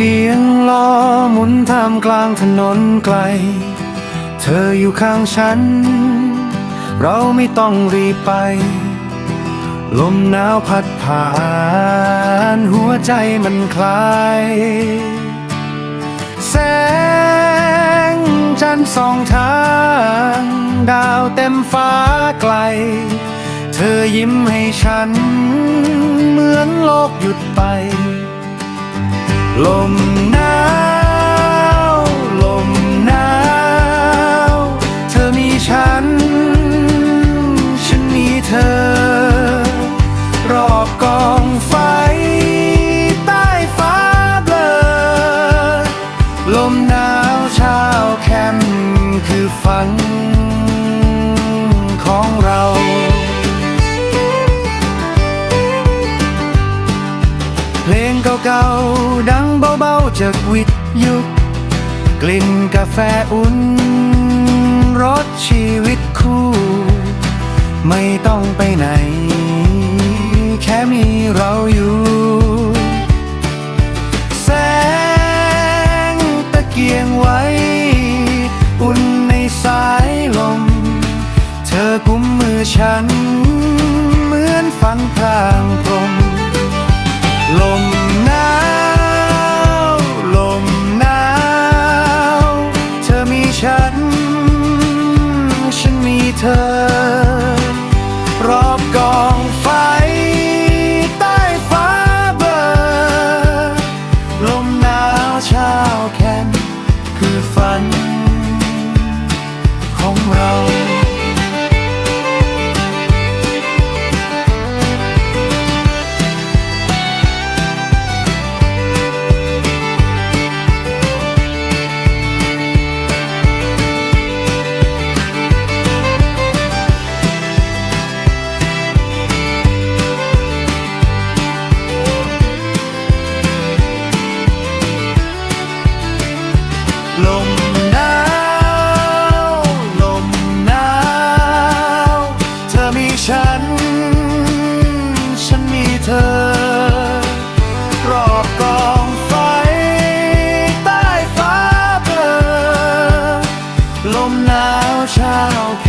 สียงล้อหมุนท่ามกลางถนนไกล เธออยู่ข้างฉัน เราไม่ต้องรีบไป ลมหนาวพัดผ่าน หัวใจมันคลาย แสงจันทร์ส่องทาง ดาวเต็มฟ้าไกล เธอยิ้มให้ฉัน เหมือนโลกหยุดไป ลมหนาวลมหนาว เธอมีฉัน ฉันมีเธอ รอบกองไฟ ใต้ฟ้าเบลอ ลมหนาวเช้าแคมคือฝันของ งเก่าๆ ดังเบาๆ จากวิทยุกลิ่นกาแฟอุ่นรสชีวิตคู่ ไม่ต้องไปไหน แค่มีเราอยู่ แสงตะเกียงไว้ อุ่นในสายลม เธอกุมมือฉัน เหมือนฝันทางพรม อ รอบกองไฟ ใต้ฟ้าเบอร์ลมหนาวเช้าแค้นคือฝัน child